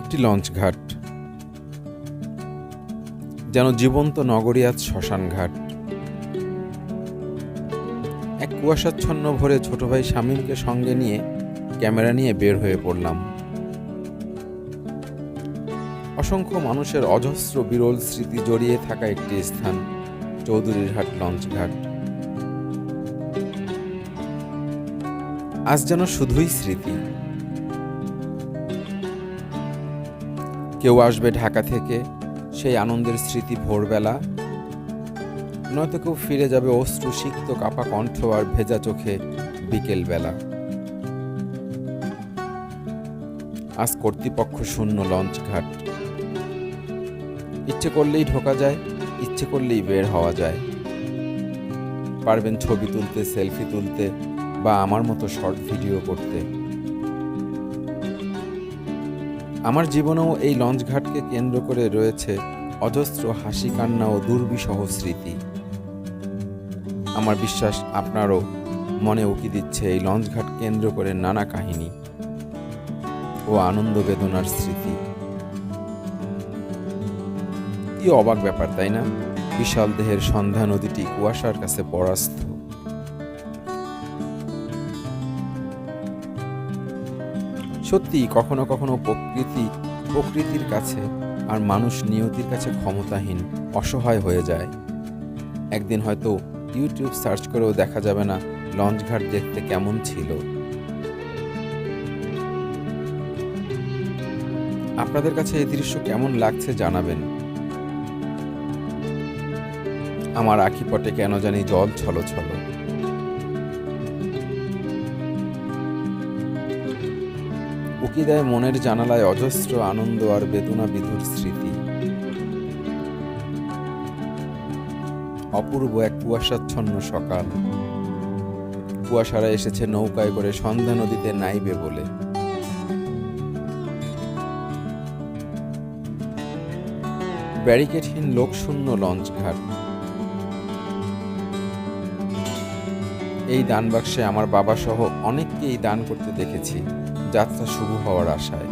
একটি লঞ্চ ঘাট, যেন জীবন্ত নগরী আজ শ্মশান ঘাট। এক কুয়াশাচ্ছন্ন ভরে ছোট ভাই শামীমকে সঙ্গে নিয়ে ক্যামেরা নিয়ে বের হয়ে পড়লাম। অসংখ্য মানুষের অজস্র বিরল স্মৃতি জড়িয়ে থাকা একটি স্থান চৌধুরীরহাট লঞ্চ ঘাট। আজ যেন শুধুই স্মৃতি। কেউ আসবে ঢাকা থেকে, সেই আনন্দের স্মৃতি ভোরবেলা। নয়তো কেউ ফিরে যাবে অশ্রু সিক্ত কাপা কণ্ঠ আর ভেজা চোখে বিকেলবেলা। আজ কর্তৃপক্ষ শূন্য লঞ্চ ঘাট। ইচ্ছে করলেই ঢোকা যায়, ইচ্ছে করলেই বের হওয়া যায়। পারবেন ছবি তুলতে, সেলফি তুলতে বা আমার মতো শর্ট ভিডিও করতে। আমার জীবনেও এই লঞ্চ ঘাটকে কেন্দ্র করে রয়েছে অজস্র হাসি, কান্না ও দুর্বিসহ স্মৃতি। আমার বিশ্বাস আপনারও মনে উকি দিচ্ছে এই লঞ্চ ঘাট কেন্দ্র করে নানা কাহিনী ও আনন্দ বেদনার স্মৃতি। কি অবাক ব্যাপার, তাই না? বিশাল দেহের সন্ধ্যা নদীটি কুয়াশার কাছে পরাস্ত। সত্যি কখনো কখনো প্রকৃতি, প্রকৃতির কাছে আর মানুষ নিয়তির কাছে ক্ষমতাহীন, অসহায় হয়ে যায়। একদিন হয়তো ইউটিউব সার্চ করেও দেখা যাবে না লঞ্চ ঘাট দেখতে কেমন ছিল। আপনাদের কাছে এই দৃশ্য কেমন লাগছে জানাবেন। আমার আখিপটে কেন জানি জল ছলো ছলো উকি দেয় মনের জানালায় অজস্র আনন্দ আর বেদনা বিধুর স্মৃতি। অপূর্ব এক কুয়াশাচ্ছন্ন সকাল। কুয়াশারা এসেছে নৌকায় করে সন্ধ্যা নদীতে নাইবে বলে। ব্যারিকেডহীন লোকশূন্য লঞ্চ ঘাট এই দান বাক্সে আমার বাবা সহ অনেককেই দান করতে দেখেছি। যাত্রা শুভ হওয়ার আশায়।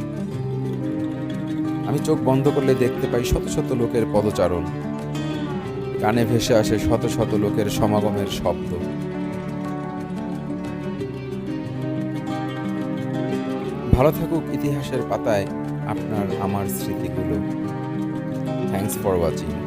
আমি চোখ বন্ধ করলে দেখতে পাই শত শত লোকের পদচারণ। কানে ভেসে আসে শত শত লোকের সমাগমের শব্দ। ভালো থাকুক ইতিহাসের পাতায় আপনার আমার স্মৃতিগুলো। Thanks for watching